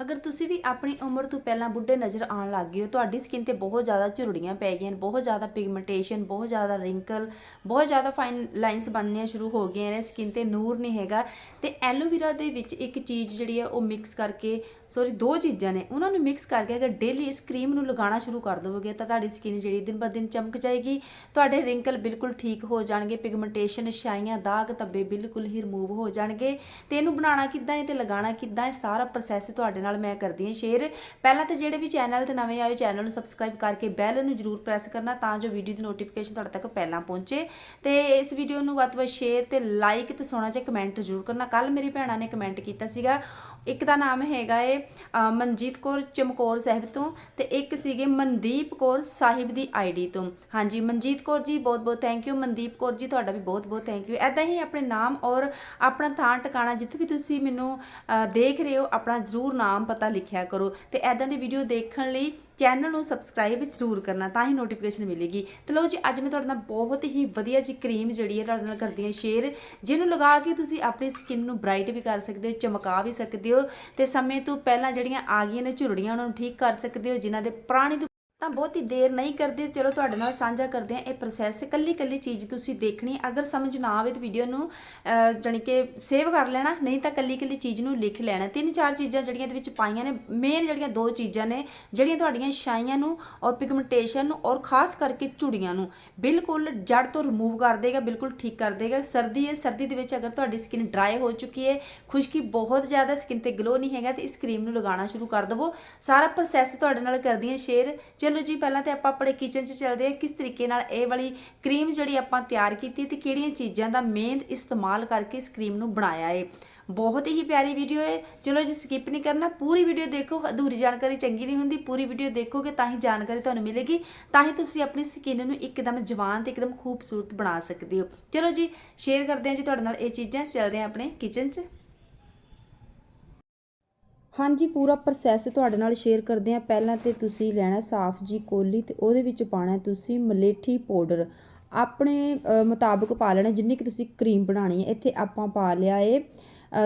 ਅਗਰ ਤੁਸੀਂ ਵੀ ਆਪਣੀ ਉਮਰ ਤੋਂ ਪਹਿਲਾਂ ਬੁੱਢੇ ਨਜ਼ਰ ਆਉਣ ਲੱਗ ਗਏ ਹੋ, ਤੁਹਾਡੀ ਸਕਿਨ ਤੇ ਬਹੁਤ ਜ਼ਿਆਦਾ ਝੁਰੜੀਆਂ ਪੈ ਗਈਆਂ ਨੇ, ਬਹੁਤ ਜ਼ਿਆਦਾ ਪਿਗਮੈਂਟੇਸ਼ਨ ਬਹੁਤ ਜ਼ਿਆਦਾ ਰਿੰਕਲ ਬਹੁਤ ਜ਼ਿਆਦਾ ਫਾਈਨ ਲਾਈਨਸ ਬਣਨੀਆਂ ਸ਼ੁਰੂ ਹੋ ਗਈਆਂ ਨੇ ਸਕਿਨ ਤੇ ਨੂਰ ਨਹੀਂ ਹੈਗਾ। ਤੇ ਐਲੋਵੇਰਾ ਦੇ ਵਿੱਚ ਇੱਕ ਚੀਜ਼ ਜਿਹੜੀ ਹੈ, ਉਹ ਮਿਕਸ ਕਰਕੇ ਸੌਰੀ ਦੋ ਚੀਜ਼ਾਂ ਨੇ। ਉਹਨਾਂ ਨੂੰ ਮਿਕਸ ਕਰਕੇ ਅਗਰ ਡੇਲੀ ਇਸ ਕਰੀਮ ਨੂੰ ਲਗਾਉਣਾ ਸ਼ੁਰੂ ਕਰ ਦੋਗੇ, ਤਾਂ ਤੁਹਾਡੀ ਸਕਿਨ ਜਿਹੜੀ ਦਿਨ ਬ ਦਿਨ ਚਮਕ ਜਾਏਗੀ। ਤੁਹਾਡੇ ਰਿੰਕਲ ਬਿਲਕੁਲ ਠੀਕ ਹੋ ਜਾਣਗੇ ਪਿਗਮੈਂਟੇਸ਼ਨ ਛਾਈਆਂ, ਦਾਗ, ਧੱਬੇ ਬਿਲਕੁਲ ਹੀ ਰਿਮੂਵ ਹੋ ਜਾਣਗੇ। ਤੇ ਇਹਨੂੰ ਬਣਾਉਣਾ ਕਿੱਦਾਂ ਹੈ ਤੇ ਲਗਾਉਣਾ ਕਿੱਦਾਂ ਹੈ, ਸਾਰਾ ਪ੍ਰੋਸੈਸ ਤੁਹਾਡੇ ਨਾਲ ਨਾਲ ਮੈਂ ਕਰਦੀ ਹਾਂ ਸ਼ੇਅਰ ਪਹਿਲਾਂ ਤਾਂ ਜਿਹੜੇ ਵੀ ਚੈਨਲ ਤੇ ਨਵੇਂ ਆਏ ਚੈਨਲ ਨੂੰ ਸਬਸਕ੍ਰਾਈਬ ਕਰਕੇ ਬੈਲ ਨੂੰ ਜਰੂਰ ਪ੍ਰੈਸ ਕਰਨਾ ਤਾਂ ਜੋ ਵੀਡੀਓ ਦੀ ਨੋਟੀਫਿਕੇਸ਼ਨ ਤੁਹਾਡੇ ਤੱਕ ਪਹਿਲਾਂ ਪਹੁੰਚੇ। ਤੇ ਇਸ ਵੀਡੀਓ ਨੂੰ ਵੱਧ ਤੋਂ ਵੱਧ ਸ਼ੇਅਰ ਤੇ ਲਾਈਕ ਤੇ ਸੋਹਣਾ ਜਿਹਾ ਕਮੈਂਟ ਜ਼ਰੂਰ ਕਰਨਾ। ਕੱਲ ਮੇਰੀ ਭੈਣਾਂ ਨੇ ਕਮੈਂਟ ਕੀਤਾ ਸੀਗਾ, ਇੱਕ ਦਾ ਨਾਮ ਹੈਗਾ ਏ ਮਨਜੀਤ ਕੌਰ ਚਮਕੌਰ ਸਾਹਿਬ ਤੋਂ ਤੇ ਇੱਕ ਸੀਗੇ ਮਨਦੀਪ ਕੌਰ ਸਾਹਿਬ ਦੀ ਆਈਡੀ ਤੋਂ। ਹਾਂਜੀ, ਮਨਜੀਤ ਕੌਰ ਜੀ, ਬਹੁਤ ਬਹੁਤ ਥੈਂਕ ਯੂ ਮਨਦੀਪ ਕੌਰ ਜੀ, ਤੁਹਾਡਾ ਵੀ ਬਹੁਤ ਬਹੁਤ ਥੈਂਕ ਯੂ ਐਦਾਂ ਹੀ ਆਪਣੇ ਨਾਮ ਔਰ ਆਪਣਾ ਥਾਂ, ਟਿਕਾਣਾ ਜਿੱਥੇ ਵੀ ਤੁਸੀਂ ਮੈਨੂੰ ਦੇਖ ਰਹੇ ਹੋ, ਆਪਣਾ ਜ਼ਰੂਰ ਨਾਮ ਪਤਾ ਲਿਖਿਆ ਕਰੋ ਤੇ ਐਦਾਂ ਦੀ ਵੀਡੀਓ ਦੇਖਣ ਲਈ ਚੈਨਲ ਨੂੰ ਸਬਸਕ੍ਰਾਈਬ ਜ਼ਰੂਰ ਕਰਨਾ, ਤਾਂ ਹੀ ਨੋਟੀਫਿਕੇਸ਼ਨ ਮਿਲੇਗੀ। ਤੇ ਲਓ ਜੀ, ਅੱਜ ਮੈਂ ਤੁਹਾਡੇ ਨਾਲ ਬਹੁਤ ਹੀ ਵਧੀਆ ਜੀ ਕਰੀਮ ਜਿਹੜੀ ਹੈ ਤੁਹਾਡੇ ਨਾਲ ਕਰਦੀ ਹਾਂ ਸ਼ੇਅਰ ਜਿਹਨੂੰ ਲਗਾ ਕੇ ਤੁਸੀਂ ਆਪਣੀ ਸਕਿਨ ਨੂੰ ਬ੍ਰਾਈਟ ਵੀ ਕਰ ਸਕਦੇ ਹੋ, ਚਮਕਾ ਵੀ ਸਕਦੇ ਹੋ ਤੇ ਸਮੇਂ ਤੋਂ ਪਹਿਲਾਂ ਜਿਹੜੀਆਂ ਆ ਗਈਆਂ ਨੇ ਝੁਰੜੀਆਂ, ਉਹਨਾਂ ਨੂੰ ਠੀਕ ਕਰ ਸਕਦੇ ਹੋ, ਜਿਨ੍ਹਾਂ ਦੇ ਪੁਰਾਣੀ ਤੋਂ ਤਾਂ ਬਹੁਤੀ ਦੇਰ ਨਹੀਂ ਕਰਦੇ। ਚਲੋ ਤੁਹਾਡੇ ਨਾਲ ਸਾਂਝਾ ਕਰਦੇ ਹਾਂ। ਇਹ ਪ੍ਰੋਸੈਸ ਕੱਲੀ ਕੱਲੀ ਚੀਜ਼ ਤੁਸੀਂ ਦੇਖਣੀ। ਅਗਰ ਸਮਝ ਨਾ ਆਵੇ ਤਾਂ ਵੀਡੀਓ ਨੂੰ ਅਹ, ਜਾਣੀ ਕਿ ਸੇਵ ਕਰ ਲੈਣਾ। ਨਹੀਂ ਤਾਂ ਕੱਲੀ ਕੱਲੀ ਚੀਜ਼ ਨੂੰ ਲਿਖ ਲੈਣਾ। ਤਿੰਨ ਚਾਰ ਚੀਜ਼ਾਂ ਜਿਹੜੀਆਂ ਇਹਦੇ ਵਿੱਚ ਪਾਈਆਂ ਨੇ। ਮੇਨ ਜਿਹੜੀਆਂ ਦੋ ਚੀਜ਼ਾਂ ਨੇ ਜਿਹੜੀਆਂ ਤੁਹਾਡੀਆਂ ਛਾਈਆਂ ਨੂੰ ਔਰ ਪਿਗਮੈਂਟੇਸ਼ਨ ਨੂੰ ਔਰ ਖਾਸ ਕਰਕੇ ਝੁੜੀਆਂ ਨੂੰ ਬਿਲਕੁਲ ਜੜ ਤੋਂ ਰਿਮੂਵ ਕਰ ਦੇਗਾ ਬਿਲਕੁਲ ਠੀਕ ਕਰ ਦੇਗਾ। ਸਰਦੀ ਹੈ। ਸਰਦੀ ਦੇ ਵਿੱਚ ਅਗਰ ਤੁਹਾਡੀ ਸਕਿਨ ਡਰਾਈ ਹੋ ਚੁੱਕੀ ਹੈ ਖੁਸ਼ਕੀ ਬਹੁਤ ਜ਼ਿਆਦਾ ਸਕਿਨ ਤੇ ਗਲੋ ਨਹੀਂ ਹੈਗਾ ਤੇ ਇਸ ਕਰੀਮ ਨੂੰ ਲਗਾਉਣਾ ਸ਼ੁਰੂ ਕਰ ਦਵੋ। ਸਾਰਾ ਪ੍ਰੋਸੈਸ ਤੁਹਾਡੇ ਨਾਲ ਕਰਦੀਆਂ ਸ਼ੇਅਰ ਚਲੋ ਜੀ, ਪਹਿਲਾਂ ਤੇ ਆਪਾਂ ਆਪਣੇ ਕਿਚਨ 'ਚ ਚੱਲਦੇ ਹਾਂ। ਕਿਸ ਤਰੀਕੇ ਨਾਲ ਇਹ ਵਾਲੀ ਕਰੀਮ ਜਿਹੜੀ ਆਪਾਂ ਤਿਆਰ ਕੀਤੀ ਤੇ ਕਿਹੜੀਆਂ ਚੀਜ਼ਾਂ ਦਾ ਮੇਨ ਇਸਤੇਮਾਲ ਕਰਕੇ ਇਸ ਕਰੀਮ ਨੂੰ ਬਣਾਇਆ ਏ। ਬਹੁਤ ਹੀ ਪਿਆਰੀ ਵੀਡੀਓ ਹੈ ਚਲੋ ਜੀ ਸਕਿਪ ਨਹੀਂ ਕਰਨਾ। ਪੂਰੀ ਵੀਡੀਓ ਦੇਖੋ। ਅਧੂਰੀ ਜਾਣਕਾਰੀ ਚੰਗੀ ਨਹੀਂ ਹੁੰਦੀ। ਪੂਰੀ ਵੀਡੀਓ ਦੇਖੋਗੇ ਤਾਂ ਹੀ ਜਾਣਕਾਰੀ ਤੁਹਾਨੂੰ ਮਿਲੇਗੀ। ਤਾਂ ਹੀ ਤੁਸੀਂ ਆਪਣੀ ਸਕਿਨ ਨੂੰ ਇੱਕਦਮ ਜਵਾਨ ਤੇ ਇੱਕਦਮ ਖੂਬਸੂਰਤ ਬਣਾ ਸਕਦੇ ਹੋ। ਚਲੋ ਜੀ ਸ਼ੇਅਰ ਕਰਦੇ ਹਾਂ ਜੀ ਤੁਹਾਡੇ ਨਾਲ ਇਹ ਚੀਜ਼ਾਂ। ਚੱਲਦੇ ਹਾਂ ਆਪਣੇ ਕਿਚਨ 'ਚ। ਹਾਂਜੀ, ਪੂਰਾ ਪ੍ਰੋਸੈਸ ਤੁਹਾਡੇ ਨਾਲ ਸ਼ੇਅਰ ਕਰਦੇ ਹਾਂ। ਪਹਿਲਾਂ ਤੇ ਤੁਸੀਂ ਲੈਣਾ ਸਾਫ਼ ਜੀ ਕੋਲੀ ਤੇ ਉਹਦੇ ਵਿੱਚ ਪਾਣਾ ਤੁਸੀਂ ਮਲੇਠੀ ਪਾਊਡਰ। ਆਪਣੇ ਮੁਤਾਬਕ ਪਾ ਲੈਣਾ ਜਿੰਨੀ ਕਿ ਤੁਸੀਂ ਕਰੀਮ ਬਣਾਣੀ ਹੈ। ਇੱਥੇ ਆਪਾਂ ਪਾ ਲਿਆ ਏ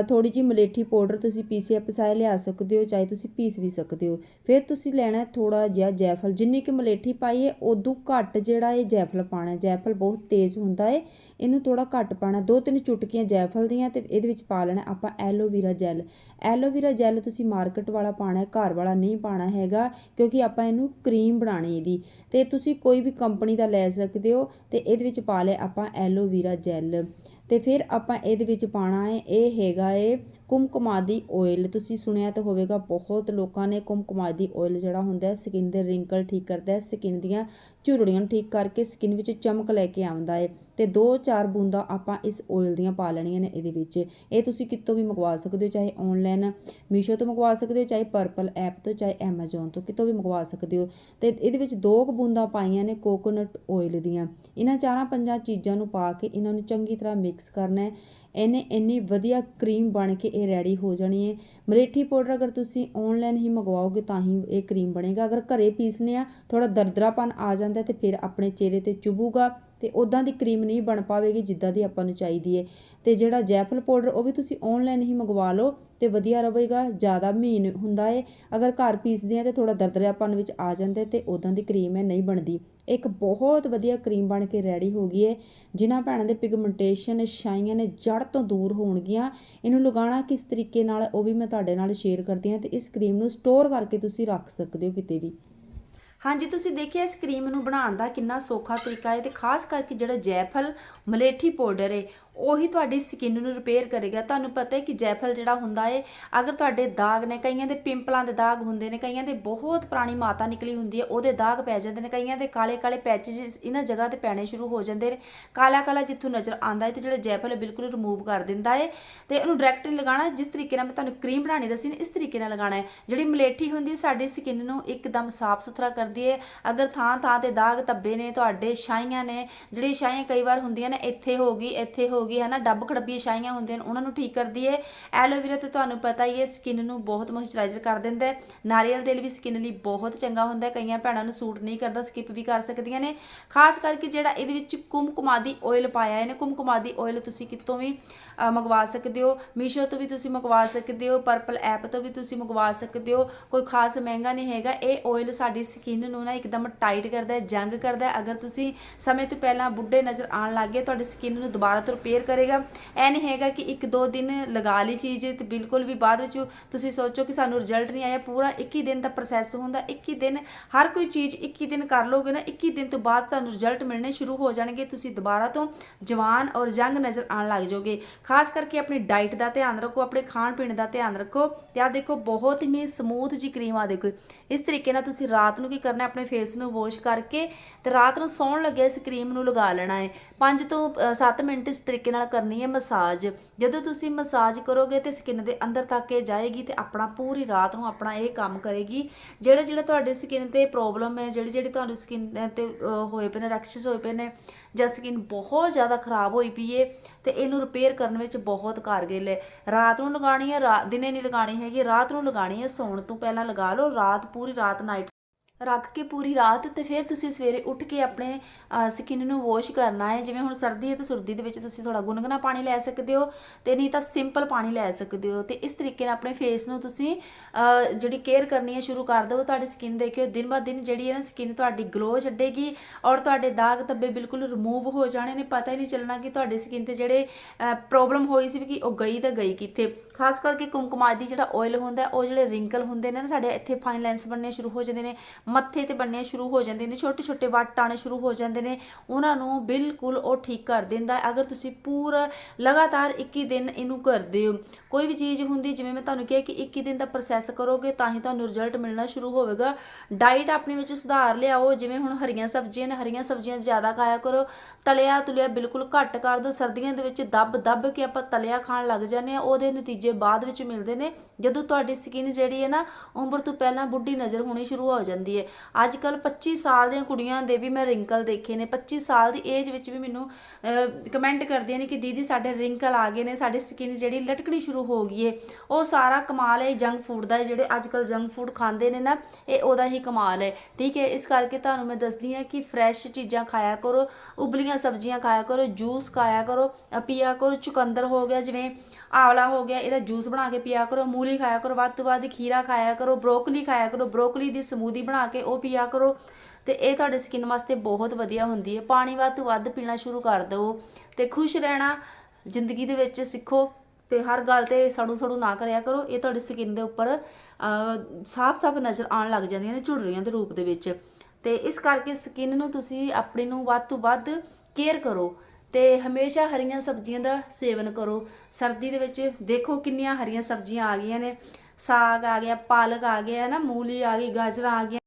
ਥੋੜੀ ਜੀ ਮਲੇਠੀ ਪਾਊਡਰ ਤੁਸੀਂ ਪੀਸਿਆ ਪਸਾਇਆ ਲਿਆ ਸਕਦੇ ਹੋ, ਚਾਹੇ ਤੁਸੀਂ ਪੀਸ ਵੀ ਸਕਦੇ ਹੋ। ਫਿਰ ਤੁਸੀਂ ਲੈਣਾ ਥੋੜਾ ਜਿਹਾ ਜੈਫਲ, ਜਿੰਨੀ ਕਿ ਮਲੇਠੀ ਪਾਈ ਹੈ, ਉਦੋਂ ਘੱਟ ਜਿਹੜਾ ਇਹ ਜੈਫਲ ਪਾਣਾ ਜੈਫਲ ਬਹੁਤ ਤੇਜ਼ ਹੁੰਦਾ ਹੈ, ਇਹਨੂੰ ਥੋੜਾ ਘੱਟ ਪਾਣਾ ਦੋ ਤਿੰਨ ਚੁਟਕੀਆਂ ਜੈਫਲ ਦੀਆਂ ਤੇ ਇਹਦੇ ਵਿੱਚ ਪਾ ਲੈਣਾ ਆਪਾਂ aloe vera gel. Aloe vera gel ਤੁਸੀਂ ਮਾਰਕੀਟ ਵਾਲਾ ਪਾਣਾ ਹੈ, ਘਰ ਵਾਲਾ ਨਹੀਂ ਪਾਣਾ ਹੈਗਾ, ਕਿਉਂਕਿ ਆਪਾਂ ਇਹਨੂੰ ਕਰੀਮ ਬਣਾਣੀ ਇਹਦੀ। ਤੇ ਤੁਸੀਂ ਕੋਈ ਵੀ ਕੰਪਨੀ ਦਾ ਲੈ ਸਕਦੇ ਹੋ ਤੇ ਇਹਦੇ ਵਿੱਚ ਪਾ ਲਿਆ ਆਪਾਂ ਐਲੋਵੀਰਾ ਜੈਲ। ਅਤੇ ਫਿਰ ਆਪਾਂ ਇਹਦੇ ਵਿੱਚ ਪਾਉਣਾ ਹੈ ਇਹ ਹੈਗਾ ਏ ਕੁਮਕੁਮਾਦੀ ਆਇਲ ਤੁਸੀਂ ਸੁਣਿਆ ਤਾਂ ਹੋਵੇਗਾ, ਬਹੁਤ ਲੋਕਾਂ ਨੇ ਕੁਮਕੁਮਾਦੀ ਆਇਲ ਜਿਹੜਾ ਹੁੰਦਾ ਹੈ ਸਕਿਨ ਦੇ ਰਿੰਕਲ ਠੀਕ ਕਰਦਾ ਹੈ ਸਕਿਨ ਦੀਆਂ ਝੁਰੜੀਆਂ ਨੂੰ ਠੀਕ ਕਰਕੇ ਸਕਿਨ ਵਿੱਚ ਚਮਕ ਲੈ ਕੇ ਆਉਂਦਾ ਹੈ ਤੇ 2-4 ਬੂੰਦਾਂ ਆਪਾਂ ਇਸ ਆਇਲ ਦੀਆਂ ਪਾ ਲੈਣੀਆਂ ਨੇ ਇਹਦੇ ਵਿੱਚ। ਇਹ ਤੁਸੀਂ ਕਿਤੋਂ ਵੀ ਮੰਗਵਾ ਸਕਦੇ ਹੋ, ਚਾਹੇ ਆਨਲਾਈਨ ਮੀਸ਼ੋ ਤੋਂ ਮੰਗਵਾ ਸਕਦੇ ਹੋ, ਚਾਹੇ ਪਰਪਲ ਐਪ ਤੋਂ, ਚਾਹੇ ਐਮਾਜ਼ੋਨ ਤੋਂ ਕਿਤੋਂ ਵੀ ਮੰਗਵਾ ਸਕਦੇ ਹੋ। ਤੇ ਇਹਦੇ ਵਿੱਚ ਦੋ ਕੁ ਬੂੰਦਾਂ ਪਾਈਆਂ ਨੇ ਕੋਕੋਨਟ ਆਇਲ ਦੀਆਂ। ਇਹਨਾਂ ਚਾਰਾਂ ਪੰਜਾਂ ਚੀਜ਼ਾਂ ਨੂੰ ਪਾ ਕੇ ਇਹਨਾਂ ਨੂੰ ਚੰਗੀ ਤਰ੍ਹਾਂ ਮਿਕਸ ਕਰਨਾ ਹੈ। ਇਹਨੇ ਇੰਨੀ ਵਧੀਆ ਕਰੀਮ ਬਣ ਕੇ ਇਹ ਰੈਡੀ ਹੋ ਜਾਣੀ ਹੈ ਮਰੇਠੀ ਪਾਊਡਰ ਅਗਰ ਤੁਸੀਂ ਆਨਲਾਈਨ ਹੀ ਮੰਗਵਾਓਗੇ ਤਾਂ ਹੀ ਇਹ ਕਰੀਮ ਬਣੇਗਾ। ਅਗਰ ਘਰੇ ਪੀਸਨੇ ਆ ਥੋੜਾ ਦਰਦਰਾਪਨ ਆ ਜਾਂਦਾ ਤੇ ਫਿਰ ਆਪਣੇ ਚਿਹਰੇ ਤੇ ਚੁਭੂਗਾ। ਅਤੇ ਉੱਦਾਂ ਦੀ ਕਰੀਮ ਨਹੀਂ ਬਣ ਪਾਵੇਗੀ ਜਿੱਦਾਂ ਦੀ ਆਪਾਂ ਨੂੰ ਚਾਹੀਦੀ ਹੈ ਅਤੇ ਜਿਹੜਾ ਜੈਫਲ ਪਾਊਡਰ, ਉਹ ਵੀ ਤੁਸੀਂ ਔਨਲਾਈਨ ਹੀ ਮੰਗਵਾ ਲਓ ਅਤੇ ਵਧੀਆ ਰਹੇਗਾ, ਜ਼ਿਆਦਾ ਮਹੀਨ ਹੁੰਦਾ ਹੈ ਅਗਰ ਘਰ ਪੀਸਦੇ ਆ ਤੇ ਥੋੜਾ ਦਰਦਰਾਪਨ ਵਿੱਚ ਆ ਜਾਂਦਾ ਅਤੇ ਉੱਦਾਂ ਦੀ ਕਰੀਮ ਹੈ ਨਹੀਂ ਬਣਦੀ। ਇੱਕ ਬਹੁਤ ਵਧੀਆ ਕਰੀਮ ਬਣ ਕੇ ਰੈਡੀ ਹੋ ਗਈ ਹੈ ਜਿਨ੍ਹਾਂ ਭੈਣਾਂ ਦੇ ਪਿਗਮੈਂਟੇਸ਼ਨ ਛਾਈਆਂ ਨੇ ਜੜ ਤੋਂ ਦੂਰ ਹੋਣਗੀਆਂ। ਇਹਨੂੰ ਲਗਾਉਣਾ ਕਿਸ ਤਰੀਕੇ ਨਾਲ, ਉਹ ਵੀ ਮੈਂ ਤੁਹਾਡੇ ਨਾਲ ਸ਼ੇਅਰ ਕਰਦੀ ਹਾਂ ਅਤੇ ਇਸ ਕਰੀਮ ਨੂੰ ਸਟੋਰ ਕਰਕੇ ਤੁਸੀਂ ਰੱਖ ਸਕਦੇ ਹੋ ਕਿਤੇ ਵੀ। ਹਾਂਜੀ, ਤੁਸੀਂ ਦੇਖਿਆ ਇਸ ਕਰੀਮ ਨੂੰ ਬਣਾਉਣ ਦਾ ਕਿੰਨਾ ਸੌਖਾ ਤਰੀਕਾ ਹੈ ਤੇ ਖਾਸ ਕਰਕੇ ਜਿਹੜਾ ਜੈਫਲ, ਮਲੇਠੀ ਪਾਊਡਰ ਹੈ ਉਹੀ ਤੁਹਾਡੀ ਸਕਿਨ ਨੂੰ ਰਿਪੇਅਰ ਕਰੇਗਾ। ਤੁਹਾਨੂੰ ਪਤਾ ਹੈ ਕਿ ਜੈਫਲ ਜਿਹੜਾ ਹੁੰਦਾ ਹੈ ਅਗਰ ਤੁਹਾਡੇ ਦਾਗ ਨੇ, ਕਈਆਂ ਦੇ ਪਿੰਪਲਾਂ ਦੇ ਦਾਗ ਹੁੰਦੇ ਨੇ, ਕਈਆਂ ਦੇ ਬਹੁਤ ਪੁਰਾਣੀ ਮਾਤਾ ਨਿਕਲੀ ਹੁੰਦੀ ਹੈ, ਉਹਦੇ ਦਾਗ ਪੈ ਜਾਂਦੇ ਨੇ, ਕਈਆਂ ਦੇ ਕਾਲੇ ਕਾਲੇ ਪੈਚਸ ਇਹਨਾਂ ਜਗ੍ਹਾ ਤੇ ਪੈਣੇ ਸ਼ੁਰੂ ਹੋ ਜਾਂਦੇ ਨੇ। ਕਾਲਾ ਕਾਲਾ ਜਿੱਥੋਂ ਨਜ਼ਰ ਆਉਂਦਾ ਹੈ ਤੇ ਜਿਹੜਾ ਜੈਫਲ ਬਿਲਕੁਲ ਰਿਮੂਵ ਕਰ ਦਿੰਦਾ ਹੈ ਤੇ ਉਹਨੂੰ ਡਾਇਰੈਕਟ ਨਹੀਂ ਲਗਾਉਣਾ, ਜਿਸ ਤਰੀਕੇ ਨਾਲ ਮੈਂ ਤੁਹਾਨੂੰ ਕਰੀਮ ਬਣਾਉਣੀ ਦੱਸੀ ਨਾ, ਇਸ ਤਰੀਕੇ ਨਾਲ ਲਗਾਉਣਾ ਹੈ ਜਿਹੜੀ ਮਲੇਠੀ ਹੁੰਦੀ ਹੈ, ਸਾਡੀ ਸਕਿਨ ਨੂੰ ਇੱਕਦਮ ਸਾਫ਼ ਸੁਥਰਾ ਕਰਦੀ ਹੈ ਅਗਰ ਥਾਂ ਥਾਂ ਤੇ ਦਾਗ ਧੱਬੇ ਨੇ, ਤੁਹਾਡੇ ਛਾਈਆਂ ਨੇ, ਜਿਹੜੀ ਛਾਈਆਂ ਕਈ ਵਾਰ ਹੁੰਦੀਆਂ ਨੇ, ਇੱਥੇ ਹੋ ਗਈ, ਇੱਥੇ ਹੋ ਹੋ ਗਈ ਹੈ ਨਾ, ਡੱਬ ਖੜੱਬੀ ਛਾਈਆਂ ਹੁੰਦੀਆਂ ਨੇ, ਉਹਨਾਂ ਨੂੰ ਠੀਕ ਕਰਦੀ ਹੈ ਐਲੋਵੇਰਾ ਤੇ ਤੁਹਾਨੂੰ ਪਤਾ ਹੀ ਹੈ ਸਕਿਨ ਨੂੰ ਬਹੁਤ ਮੋਇਸਚਰਾਈਜ਼ਰ ਕਰ ਦਿੰਦਾ ਹੈ ਨਾਰੀਅਲ ਤੇਲ ਵੀ ਸਕਿਨ ਲਈ ਬਹੁਤ ਚੰਗਾ ਹੁੰਦਾ ਹੈ ਕਈਆਂ ਭੈਣਾਂ ਨੂੰ ਸੂਟ ਨਹੀਂ ਕਰਦਾ, ਸਕਿਪ ਵੀ ਕਰ ਸਕਦੀਆਂ ਨੇ। ਖਾਸ ਕਰਕੇ ਜਿਹੜਾ ਇਹਦੇ ਵਿੱਚ ਕੁਮਕੁਮਾਦੀ ਆਇਲ ਪਾਇਆ ਹੈ ਨੇ ਕੁਮਕੁਮਾਦੀ ਆਇਲ ਤੁਸੀਂ ਕਿਤੋਂ ਵੀ ਮੰਗਵਾ ਸਕਦੇ ਹੋ। ਮੀਸ਼ੋ ਤੋਂ ਵੀ ਤੁਸੀਂ ਮੰਗਵਾ ਸਕਦੇ ਹੋ ਪਰਪਲ ਐਪ ਤੋਂ ਵੀ ਤੁਸੀਂ ਮੰਗਵਾ ਸਕਦੇ ਹੋ। ਕੋਈ ਖਾਸ ਮਹਿੰਗਾ ਨਹੀਂ ਹੈਗਾ, ਇਹ ਆਇਲ ਸਾਡੀ ਸਕਿਨ ਨੂੰ ਨਾ ਇੱਕਦਮ ਟਾਈਟ ਕਰਦਾ ਹੈ ਜੰਗ ਕਰਦਾ ਹੈ ਅਗਰ ਤੁਸੀਂ ਸਮੇਂ ਤੋਂ ਪਹਿਲਾਂ ਬੁੱਢੇ ਨਜ਼ਰ ਆਉਣ ਲੱਗੇ ਤੁਹਾਡੀ ਸਕਿਨ ਨੂੰ ਦੁਬਾਰਾ ਤੋਂ ਰਿਪੇਅਰ ਕਰੇਗਾ। ਇਹ ਨਹੀਂ ਹੈਗਾ ਕਿ ਇੱਕ ਦੋ ਦਿਨ ਲਗਾ ਲਈ ਚੀਜ਼ ਤੇ ਬਿਲਕੁਲ ਵੀ ਬਾਅਦ ਵਿੱਚ ਤੁਸੀਂ ਸੋਚੋ ਕਿ ਸਾਨੂੰ ਰਿਜ਼ਲਟ ਨਹੀਂ ਆਇਆ। ਪੂਰਾ 21 ਦਿਨ ਦਾ ਪ੍ਰੋਸੈਸ ਹੁੰਦਾ। 21 ਦਿਨ ਹਰ ਕੋਈ ਚੀਜ਼ 21 ਦਿਨ ਕਰ ਲੋਗੇ ਨਾ 21 ਦਿਨ ਤੋਂ ਬਾਅਦ ਤੁਹਾਨੂੰ ਰਿਜ਼ਲਟ ਮਿਲਣੇ ਸ਼ੁਰੂ ਹੋ ਜਾਣਗੇ। ਤੁਸੀਂ ਦੁਬਾਰਾ ਤੋਂ ਜਵਾਨ ਔਰ ਜੰਗ ਨਜ਼ਰ ਆਉਣ ਲੱਗ ਜਾਓਗੇ। ਖਾਸ ਕਰਕੇ ਆਪਣੀ ਡਾਈਟ ਦਾ ਧਿਆਨ ਰੱਖੋ, ਆਪਣੇ ਖਾਣ ਪੀਣ ਦਾ ਧਿਆਨ ਰੱਖੋ। ਤੇ ਆ ਦੇਖੋ, ਬਹੁਤ ਹੀ ਸਮੂਥ ਜੀ ਕਰੀਮ ਆ ਦੇਖੋ। ਇਸ ਤਰੀਕੇ ਨਾਲ ਤੁਸੀਂ ਰਾਤ ਨੂੰ ਕੀ ਕਰਨਾ, ਆਪਣੇ ਫੇਸ ਨੂੰ ਵਾਸ਼ ਕਰਕੇ ਤੇ ਰਾਤ ਨੂੰ ਸੌਣ ਲੱਗਿਆ ਇਸ ਕਰੀਮ ਨੂੰ ਲਗਾ ਲੈਣਾ ਹੈ। 5 ਤੋਂ 7 ਮਿੰਟ ਇਸ ਤਰੀਕੇ ਤਰੀਕੇ ਨਾਲ ਕਰਨੀ ਹੈ ਮਸਾਜ। ਜਦੋਂ ਤੁਸੀਂ ਮਸਾਜ ਕਰੋਗੇ ਤੇ ਸਕਿਨ ਦੇ ਅੰਦਰ ਤੱਕ ਇਹ ਜਾਏਗੀ ਤੇ ਆਪਣਾ ਪੂਰੀ ਰਾਤ ਨੂੰ ਆਪਣਾ ਇਹ ਕੰਮ ਕਰੇਗੀ। ਜਿਹੜੇ ਜਿਹੜੇ ਤੁਹਾਡੇ ਸਕਿਨ ਤੇ ਪ੍ਰੋਬਲਮ ਹੈ ਜਿਹੜੀ ਜਿਹੜੀ ਤੁਹਾਨੂੰ ਸਕਿਨ ਤੇ ਹੋਏ ਪਏ ਨੇ, ਰੈਕਸ਼ਸ ਹੋਏ ਪਏ ਨੇ ਜਾਂ ਸਕਿਨ ਬਹੁਤ ਜ਼ਿਆਦਾ ਖਰਾਬ ਹੋਈ ਪਈ ਏ ਤੇ ਇਹਨੂੰ ਰਿਪੇਅਰ ਕਰਨ ਵਿੱਚ ਬਹੁਤ ਕਾਰਗਿਲ ਹੈ। ਰਾਤ ਨੂੰ ਲਗਾਣੀ ਹੈ ਰਾ- ਦਿਨੇ ਨਹੀਂ ਲਗਾਣੀ ਹੈਗੀ, ਰਾਤ ਨੂੰ ਲਗਾਣੀ ਹੈ, ਸੌਣ ਤੋਂ ਪਹਿਲਾਂ ਲਗਾ ਲਓ, ਰਾਤ, ਪੂਰੀ ਰਾਤ ਨਾਈਟ ਰੱਖ ਕੇ ਪੂਰੀ ਰਾਤ ਤੇ ਫਿਰ ਤੁਸੀਂ ਸਵੇਰੇ ਉੱਠ ਕੇ ਆਪਣੇ ਸਕਿਨ ਨੂੰ ਵਾਸ਼ ਕਰਨਾ ਹੈ। ਜਿਵੇਂ ਹੁਣ ਸਰਦੀ ਹੈ ਤੇ ਸਰਦੀ ਦੇ ਵਿੱਚ ਤੁਸੀਂ ਥੋੜਾ ਗੁਨਗੁਨਾ ਪਾਣੀ ਲੈ ਸਕਦੇ ਹੋ ਤੇ ਨਹੀਂ ਤਾਂ ਸਿੰਪਲ ਪਾਣੀ ਲੈ ਸਕਦੇ ਹੋ। ਤੇ ਇਸ ਤਰੀਕੇ ਨਾਲ ਆਪਣੇ ਫੇਸ ਨੂੰ ਤੁਸੀਂ ਜਿਹੜੀ ਕੇਅਰ ਕਰਨੀ ਹੈ ਸ਼ੁਰੂ ਕਰ ਦਿਓ। ਤੁਹਾਡੀ ਸਕਿਨ ਦੇਖਿਓ, ਦਿਨ ਬਾ ਦਿਨ ਜਿਹੜੀ ਹੈ ਨਾ ਸਕਿਨ ਤੁਹਾਡੀ ਗਲੋ ਛੱਡੇਗੀ ਔਰ ਤੁਹਾਡੇ ਦਾਗ ਧੱਬੇ ਬਿਲਕੁਲ ਰਿਮੂਵ ਹੋ ਜਾਣੇ ਨੇ। ਪਤਾ ਹੀ ਨਹੀਂ ਚੱਲਣਾ ਕਿ ਤੁਹਾਡੇ ਸਕਿਨ ਤੇ ਜਿਹੜੇ ਪ੍ਰੋਬਲਮ ਹੋਈ ਸੀ ਕਿ ਉਹ ਗਈ ਤਾਂ ਗਈ ਕਿੱਥੇ। ਖਾਸ ਕਰਕੇ ਕੁਮਕੁਮਾਦੀ ਜਿਹੜਾ ਆਇਲ ਹੁੰਦਾ, ਉਹ ਜਿਹੜੇ ਰਿੰਕਲ ਹੁੰਦੇ ਨੇ ਨਾ, ਸਾਡੇ ਇੱਥੇ ਫਾਈਨ ਲਾਈਨਸ ਬਣਨੇ ਸ਼ੁਰੂ ਹੋ ਜਾਂਦੇ ਨੇ। ਮੱਥੇ ਤੇ ਬਣਨੇ ਸ਼ੁਰੂ ਹੋ ਜਾਂਦੇ ਨੇ, ਛੋਟੇ ਛੋਟੇ ਵੱਟ ਆਣੇ ਸ਼ੁਰੂ ਹੋ ਜਾਂਦੇ ਨੇ, ਉਹਨਾਂ ਨੂੰ ਬਿਲਕੁਲ ਉਹ ਠੀਕ ਕਰ ਦਿੰਦਾ ਅਗਰ ਤੁਸੀਂ ਪੂਰਾ ਲਗਾਤਾਰ 21 ਦਿਨ ਇਹਨੂੰ ਕਰਦੇ ਹੋ, ਕੋਈ ਵੀ ਚੀਜ਼ ਹੁੰਦੀ, ਜਿਵੇਂ ਮੈਂ ਤੁਹਾਨੂੰ ਕਿਹਾ ਕਿ 21 ਦਿਨ ਦਾ ਪ੍ਰੋਸੈਸ ਕਰੋਗੇ, ਤਾਂ ਹੀ ਤੁਹਾਨੂੰ ਰਿਜ਼ਲਟ ਮਿਲਣਾ ਸ਼ੁਰੂ ਹੋਵੇਗਾ। ਡਾਈਟ ਆਪਣੇ ਵਿੱਚ ਸੁਧਾਰ ਲਿਆਓ, ਜਿਵੇਂ ਹੁਣ ਹਰੀਆਂ ਸਬਜ਼ੀਆਂ ਨੇ, ਹਰੀਆਂ ਸਬਜ਼ੀਆਂ ਜ਼ਿਆਦਾ ਖਾਇਆ ਕਰੋ, ਤਲਿਆ ਤੁਲਿਆ ਬਿਲਕੁਲ ਘੱਟ ਕਰ ਦਿਓ, ਸਰਦੀਆਂ ਦੇ ਵਿੱਚ ਦੱਬ ਦੱਬ ਕੇ ਆਪਾਂ ਤਲਿਆ ਖਾਣ ਲੱਗ ਜਾਂਦੇ ਆ ਉਹਦੇ ਨਤੀਜੇ ਬਾਅਦ ਵਿੱਚ ਮਿਲਦੇ ਨੇ। ਜਦੋਂ ਤੁਹਾਡੀ ਸਕਿਨ ਜਿਹੜੀ ਹੈ ਨਾ, ਉਮਰ ਤੋਂ ਪਹਿਲਾਂ ਬੁੱਢੀ ਨਜ਼ਰ ਹੋਣੀ ਸ਼ੁਰੂ ਹੋ ਜਾਂਦੀ ਹੈ। ਅੱਜ ਕੱਲ 25 ਸਾਲ ਦੀਆਂ ਕੁੜੀਆਂ ਦੇ ਵੀ ਮੈਂ ਰਿੰਕਲ ਦੇਖੇ ਨੇ। 25 ਸਾਲ ਦੀ ਏਜ ਵਿੱਚ ਵੀ ਮੈਨੂੰ ਕਮੈਂਟ ਕਰਦੀਆਂ ਨੇ ਕਿ ਦੀਦੀ ਸਾਡੇ ਰਿੰਕਲ ਆ ਗਏ ਨੇ, ਸਾਡੀ ਸਕਿਨ ਜਿਹੜੀ ਲਟਕਣੀ ਸ਼ੁਰੂ ਹੋ ਗਈ ਹੈ। ਉਹ ਸਾਰਾ ਕਮਾਲ ਹੈ ਜੰਕ ਫੂਡ ਦਾ ਜਿਹੜੇ ਅੱਜ ਕੱਲ ਜੰਕ ਫੂਡ ਖਾਂਦੇ ਨੇ ਨਾ, ਇਹ ਉਹਦਾ ਹੀ ਕਮਾਲ ਹੈ। ਠੀਕ ਹੈ, ਇਸ ਕਰਕੇ ਤੁਹਾਨੂੰ ਮੈਂ ਦੱਸਦੀ ਹਾਂ ਕਿ ਫਰੈਸ਼ ਚੀਜ਼ਾਂ ਖਾਇਆ ਕਰੋ, ਉਬਲੀਆਂ ਸਬਜ਼ੀਆਂ ਖਾਇਆ ਕਰੋ ਜੂਸ ਖਾਇਆ ਕਰੋ ਪੀਆ ਕਰੋ। ਚੁਕੰਦਰ ਹੋ ਗਿਆ, ਜਿਵੇਂ ਆਵਲਾ ਹੋ ਗਿਆ, ਇਹਦਾ ਜੂਸ ਬਣਾ ਕੇ ਪੀਆ ਕਰੋ, ਮੂਲੀ ਖਾਇਆ ਕਰੋ, ਵੱਧ ਤੋਂ ਵੱਧ ਖੀਰਾ ਖਾਇਆ ਕਰੋ ਬਰੋਕਲੀ ਖਾਇਆ ਕਰੋ ਬਰੋਕਲੀ ਦੀ ਸਮੂਦੀ ਬਣਾ ਬਣਾ ਕੇ ਉਹ ਪੀਆ ਕਰੋ। ਤੇ ਇਹ ਤੁਹਾਡੇ ਸਕਿਨ ਵਾਸਤੇ ਬਹੁਤ ਵਧੀਆ ਹੁੰਦੀ ਹੈ। ਪਾਣੀ ਵੱਧ ਤੋਂ ਵੱਧ ਪੀਣਾ ਸ਼ੁਰੂ ਕਰ ਦਿਓ ਤੇ ਖੁਸ਼ ਰਹਿਣਾ ਜ਼ਿੰਦਗੀ ਦੇ ਵਿੱਚ ਸਿੱਖੋ ਤੇ ਹਰ ਗੱਲ ਤੇ ਸੜੂ ਸੜੂ ਨਾ ਕਰਿਆ ਕਰੋ। ਇਹ ਤੁਹਾਡੀ ਸਕਿਨ ਦੇ ਉੱਪਰ ਸਾਫ਼-ਸਾਫ਼ ਨਜ਼ਰ ਆਉਣ ਲੱਗ ਜਾਂਦੀਆਂ ਨੇ ਝੁਰੜੀਆਂ ਦੇ ਰੂਪ ਦੇ ਵਿੱਚ। ਤੇ ਇਸ ਕਰਕੇ ਸਕਿਨ ਨੂੰ ਤੁਸੀਂ ਆਪਣੀ ਨੂੰ ਵੱਧ ਤੋਂ ਵੱਧ ਕੇਅਰ ਕਰੋ ਤੇ ਹਮੇਸ਼ਾ ਹਰੀਆਂ ਸਬਜ਼ੀਆਂ ਦਾ ਸੇਵਨ ਕਰੋ। ਸਰਦੀ ਦੇ ਵਿੱਚ ਦੇਖੋ ਕਿੰਨੀਆਂ ਹਰੀਆਂ ਸਬਜ਼ੀਆਂ ਆ ਗਈਆਂ ਨੇ। ਸਾਗ ਆ ਗਿਆ, ਪਾਲਕ ਆ ਗਿਆ ਨਾ ਮੂਲੀ ਆ ਗਈ, ਗਾਜਰਾਂ ਆ ਗਈਆਂ।